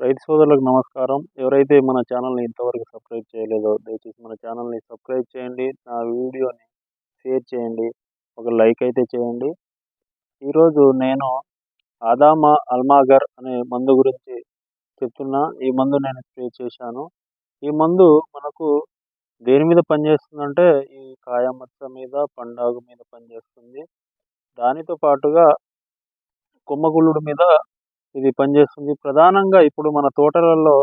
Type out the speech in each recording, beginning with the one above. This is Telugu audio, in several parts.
రైతు సోదరులకు నమస్కారం. ఎవరైతే మన ఛానల్ని ఇంతవరకు సబ్స్క్రైబ్ చేయలేదో దయచేసి మన ఛానల్ని సబ్స్క్రైబ్ చేయండి. నా వీడియోని షేర్ చేయండి. ఒక లైక్ అయితే చేయండి. ఈరోజు నేను ఆదామా అల్మాగర్ అనే మందు గురించి చెప్తున్నా. ఈ మందు నేను స్ప్రే చేశాను. ఈ మందు మనకు దేని మీద పనిచేస్తుందంటే ఈ కాయమచ్చ మీద పండాగు మీద పనిచేస్తుంది. దానితో పాటుగా కొమ్మగుళ్ళుడు మీద ఇది పనిచేస్తుంది. ప్రధానంగా ఇప్పుడు మన తోటలలో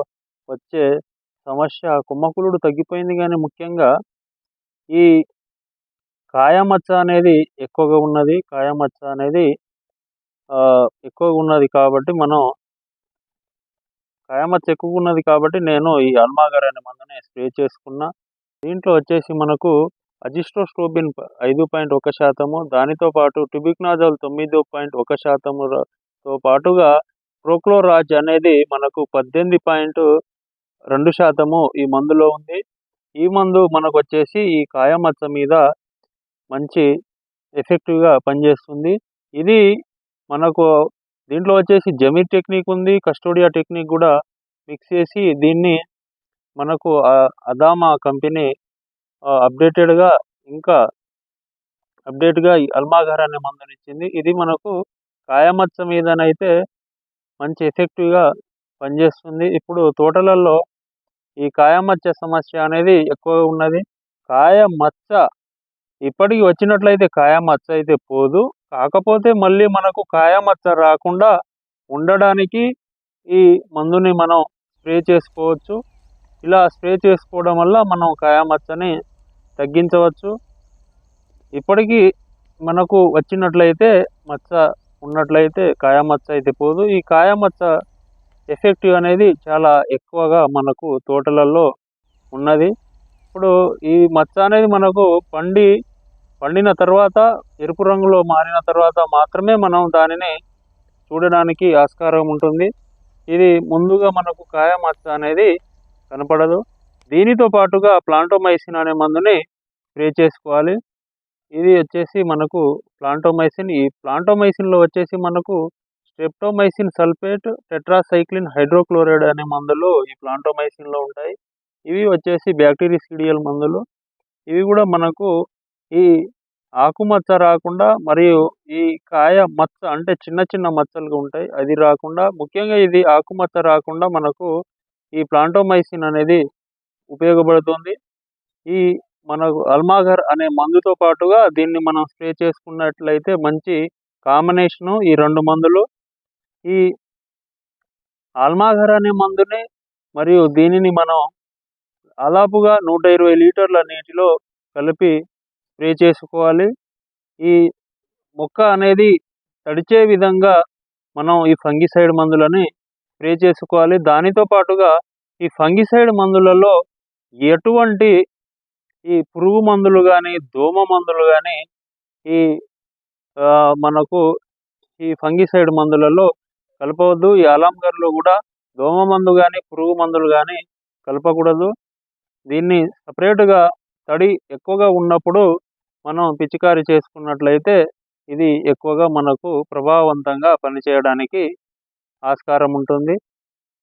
వచ్చే సమస్య కుమ్మకులుడు తగ్గిపోయింది కానీ ముఖ్యంగా ఈ కాయమచ్చ అనేది ఎక్కువగా ఉన్నది. కాయమచ్చ అనేది ఎక్కువగా ఉన్నది కాబట్టి మనం కాయమచ్చ ఎక్కువగా ఉన్నది కాబట్టి నేను ఈ అల్మాగర్ అనే మందుని స్ప్రే చేసుకున్నా. దీంట్లో వచ్చేసి మనకు అజిస్ట్రోస్ట్రోబిన్ ఐదు పాయింట్ ఒక శాతము దానితో పాటు టుబిక్నాజల్ తొమ్మిది పాయింట్ ఒక శాతముతో పాటుగా ప్రోక్లోరాజ్ అనేది మనకు పద్దెనిమిది పాయింట్ రెండు శాతము ఈ మందులో ఉంది. ఈ మందు మనకు వచ్చేసి ఈ కాయమచ్చ మీద మంచి ఎఫెక్టివ్గా పనిచేస్తుంది. ఇది మనకు దీంట్లో వచ్చేసి జమీ టెక్నిక్ ఉంది కస్టోడియా టెక్నిక్ కూడా మిక్స్ చేసి దీన్ని మనకు అదామా కంపెనీ అప్డేటెడ్గా ఇంకా అప్డేట్గా అల్మాఘర్ అనే మందుని ఇచ్చింది ఇది మనకు కాయమచ్చ మీదనైతే మంచి ఎఫెక్టివ్గా పనిచేస్తుంది. ఇప్పుడు తోటలలో ఈ కాయమచ్చ సమస్య అనేది ఎక్కువగా ఉన్నది. కాయ మచ్చ ఇప్పటికి వచ్చినట్లయితే కాయ మచ్చ అయితే పోదు. కాకపోతే మళ్ళీ మనకు కాయ మచ్చ రాకుండా ఉండడానికి ఈ మందుని మనం స్ప్రే చేసుకోవచ్చు. ఇలా స్ప్రే చేసుకోవడం వల్ల మనం కాయ మచ్చని తగ్గించవచ్చు. ఇప్పటికీ మనకు వచ్చినట్లయితే మచ్చ ఉన్నట్లయితే కాయమచ్చ అయితే పోదు. ఈ కాయమచ్చ ఎఫెక్టివ్ అనేది చాలా ఎక్కువగా మనకు తోటలలో ఉన్నది. ఇప్పుడు ఈ మచ్చ అనేది మనకు పండి పండిన తర్వాత ఎరుపు రంగులో మారిన తర్వాత మాత్రమే మనం దానిని చూడడానికి ఆస్కారం ఉంటుంది. ఇది ముందుగా మనకు కాయ మచ్చ అనేది కనపడదు. దీనితో పాటుగా ప్లాంటోమైసిన్ అనే మందుని స్ప్రే చేసుకోవాలి. ఇది వచ్చేసి మనకు ప్లాంటోమైసిన్. ఈ ప్లాంటోమైసిన్లో వచ్చేసి మనకు స్ట్రెప్టోమైసిన్ సల్ఫేట్ టెట్రాసైక్లిన్ హైడ్రోక్లోరైడ్ అనే మందులు ఈ ప్లాంటోమైసిన్లో ఉంటాయి. ఇవి వచ్చేసి బ్యాక్టీరియసిడియల్ మందులు. ఇవి కూడా మనకు ఈ ఆకుమచ్చ రాకుండా మరియు ఈ కాయ మచ్చ అంటే చిన్న చిన్న మచ్చలుగా ఉంటాయి. అది రాకుండా ముఖ్యంగా ఇది ఆకుమచ్చ రాకుండా మనకు ఈ ప్లాంటోమైసిన్ అనేది ఉపయోగపడుతుంది. ఈ మనకు అల్మాగర్ అనే మందుతో పాటుగా దీన్ని మనం స్ప్రే చేసుకున్నట్లయితే మంచి కాంబినేషను ఈ రెండు మందులు. ఈ అల్మాగర్ అనే మందుని మరియు దీనిని మనం దాదాపుగా నూట ఇరవై లీటర్ల నీటిలో కలిపి స్ప్రే చేసుకోవాలి. ఈ మొక్క అనేది తడిచే విధంగా మనం ఈ ఫంగిసైడ్ మందులని స్ప్రే చేసుకోవాలి. దానితో పాటుగా ఈ ఫంగిసైడ్ మందులలో ఎటువంటి ఈ పురుగు మందులు కానీ దోమ మందులు కానీ ఈ మనకు ఈ ఫంగిసైడ్ మందులలో కలపవద్దు. ఈ అలాంగర్లో కూడా దోమ మందు కానీ పురుగు మందులు కానీ కలపకూడదు. దీన్ని సపరేట్గా తడి ఎక్కువగా ఉన్నప్పుడు మనం పిచికారీ చేసుకున్నట్లయితే ఇది ఎక్కువగా మనకు ప్రభావవంతంగా పనిచేయడానికి ఆస్కారం ఉంటుంది.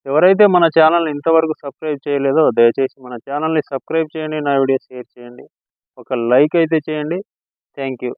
ఎవరైతే మన ఛానల్ని ఇంతవరకు సబ్స్క్రైబ్ చేయలేదో దయచేసి మన ఛానల్ని సబ్స్క్రైబ్ చేయండి నా వీడియో షేర్ చేయండి ఒక లైక్ అయితే చేయండి. Thank you.